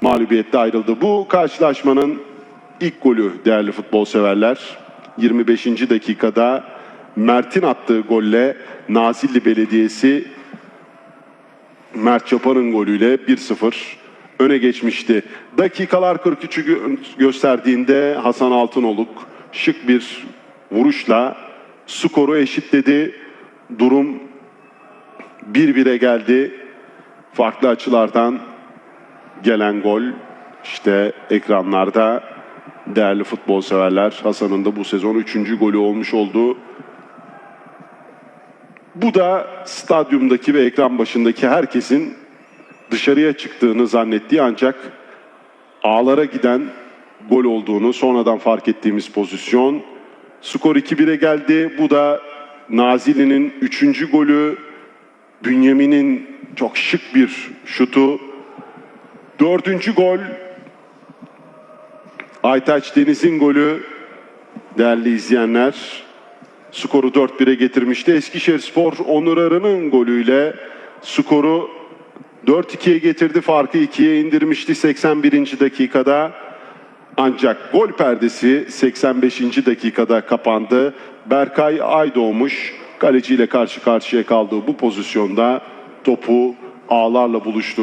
mağlubiyetle ayrıldı. Bu karşılaşmanın ilk golü değerli futbol severler. 25. dakikada Mert'in attığı golle Nazilli Belediyesi Mert Çapan'ın golüyle 1-0 öne geçmişti. Dakikalar 43'ü gö- gösterdiğinde Hasan Altınoluk şık bir vuruşla skoru eşitledi. Durum 1-1'e geldi. Farklı açılardan gelen gol işte ekranlarda değerli futbol severler Hasan'ın da bu sezon 3. golü olmuş olduğu bu da stadyumdaki ve ekran başındaki herkesin dışarıya çıktığını zannettiği ancak ağlara giden gol olduğunu sonradan fark ettiğimiz pozisyon. Skor 2-1'e geldi. Bu da Nazilli'nin 3. golü. Bünyamin'in çok şık bir şutu. Dördüncü gol Aytaç Deniz'in golü değerli izleyenler skoru 4-1'e getirmişti. Eskişehirspor Onur Arı'nın golüyle skoru 4-2'ye getirdi. Farkı 2'ye indirmişti 81. dakikada. Ancak gol perdesi 85. dakikada kapandı. Berkay Aydoğmuş kaleciyle karşı karşıya kaldığı bu pozisyonda topu ağlarla buluştu.